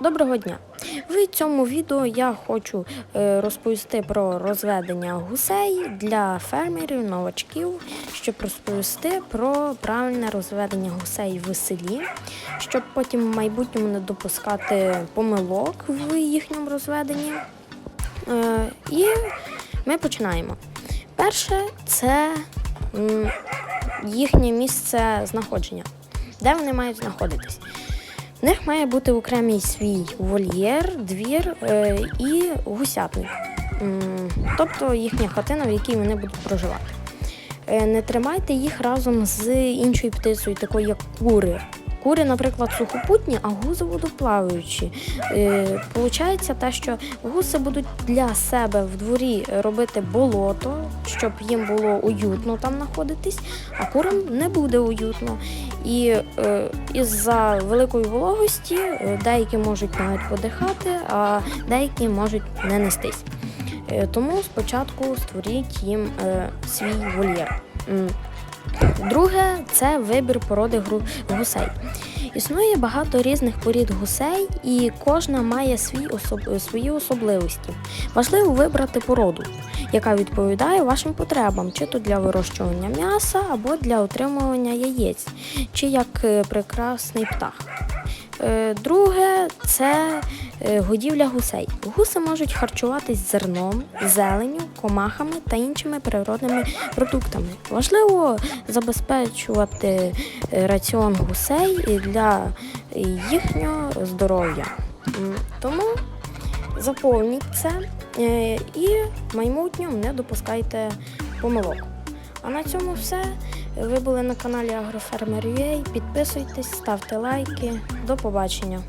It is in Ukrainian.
Доброго дня! В цьому відео я хочу е, розповісти про розведення гусей для фермерів, новачків, щоб розповісти про правильне розведення гусей в селі, щоб потім в майбутньому не допускати помилок в їхньому розведенні. Е, І ми починаємо. Перше це їхнє місце знаходження, де вони мають знаходитись. В них має бути окремий свій вольєр, двір е, і гусятник, тобто їхня хатина, в якій вони будуть проживати. Е, не тримайте їх разом з іншою птицею, такою як кури. Кури, наприклад, сухопутні, а гузи водоплаваючі. Е, Получається те, що гуси будуть для себе в дворі робити болото, щоб їм було уютно там знаходитись, а курам не буде уютно. І е, із-за великої вологості е, деякі можуть навіть подихати, а деякі можуть не нестись. Е, тому спочатку створіть їм е, свій вольєр. Друге це вибір породи гусей. Існує багато різних порід гусей, і кожна має свій особ... свої особливості. Важливо вибрати породу, яка відповідає вашим потребам, чи то для вирощування м'яса або для отримування яєць, чи як е, прекрасний птах. Е, Друге це е, годівля гусей. Гуси можуть харчуватись зерном, зеленню, комахами та іншими природними продуктами. Важливо забезпечувати е, раціон гусей для їхнього здоров'я. Тому заповніть це і в майбутньому не допускайте помилок. А на цьому все. Ви були на каналі Агрофермер.ua. Підписуйтесь, ставте лайки. До побачення.